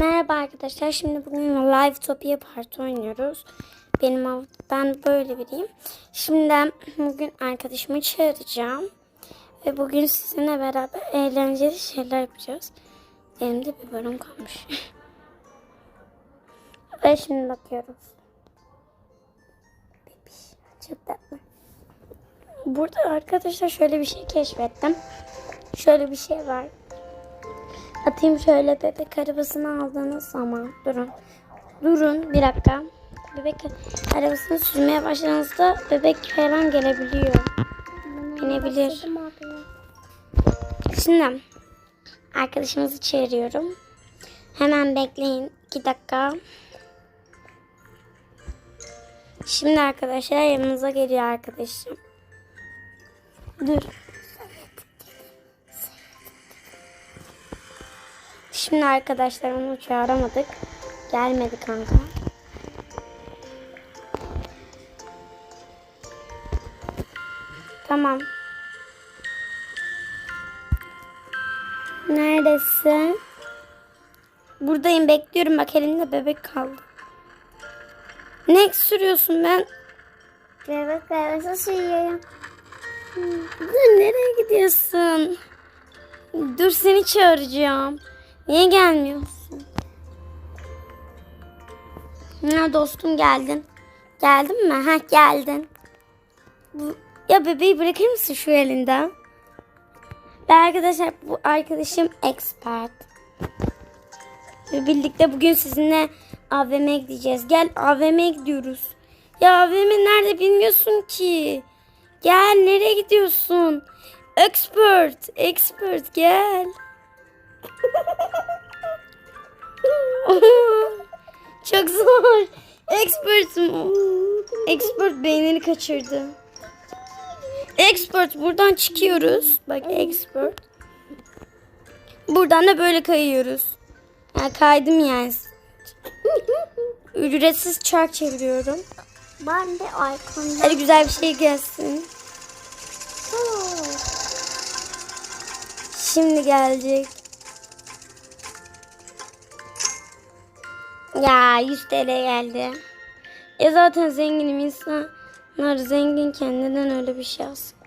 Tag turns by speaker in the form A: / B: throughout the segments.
A: Merhaba arkadaşlar. Şimdi bugün Live Topia Parti oynuyoruz. Benim ben böyle biriyim. Şimdi bugün arkadaşımı çağıracağım. Ve bugün sizinle beraber eğlenceli şeyler yapacağız. Elimde bir bölüm kalmış. Ve şimdi bakıyoruz. Bebiş, Çok tatlı. Burada arkadaşlar şöyle bir şey keşfettim. Şöyle bir şey var. Atayım şöyle bebek arabasını aldığınız zaman. Durun. Durun bir dakika. Bebek arabasını sürmeye başladığınızda bebek falan gelebiliyor. Binebilir. Şimdi arkadaşımızı çağırıyorum. Hemen bekleyin. 2 dakika. Şimdi arkadaşlar yanımıza geliyor arkadaşım. Dur. Şimdi arkadaşlar onu çağıramadık. Gelmedi kanka. Tamam. Neredesin? Buradayım bekliyorum. Bak elimde bebek kaldı. Ne sürüyorsun ben?
B: Bebek arabası sürüyorum.
A: Dur nereye gidiyorsun? Dur seni çağıracağım. Niye gelmiyorsun? Ha dostum geldin. Geldin mi? Ha geldin. Ya bebeği bırakır mısın şu elinden? Ve arkadaşlar bu arkadaşım expert. Ve birlikte bugün sizinle AVM'ye gideceğiz. Gel AVM'ye gidiyoruz. Ya AVM nerede bilmiyorsun ki. Gel nereye gidiyorsun? Expert, expert gel. Çok zor. Expert Expert beynini kaçırdı. Expert buradan çıkıyoruz. Bak expert. Buradan da böyle kayıyoruz. Yani kaydım yani. Ücretsiz çark çeviriyorum.
B: Ben de arkamda.
A: Hadi güzel bir şey gelsin. Şimdi gelecek. Ya 100 TL geldi. Ya zaten zenginim insanlar zengin kendinden öyle bir şey alsın.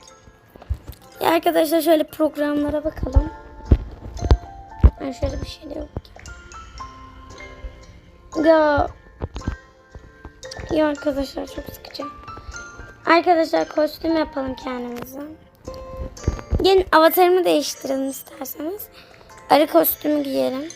A: Ya arkadaşlar şöyle programlara bakalım. Ben şöyle bir şey de yok. Ya ya arkadaşlar çok sıkıcı. Arkadaşlar kostüm yapalım kendimize. Gelin avatarımı değiştirelim isterseniz. Arı kostümü giyelim.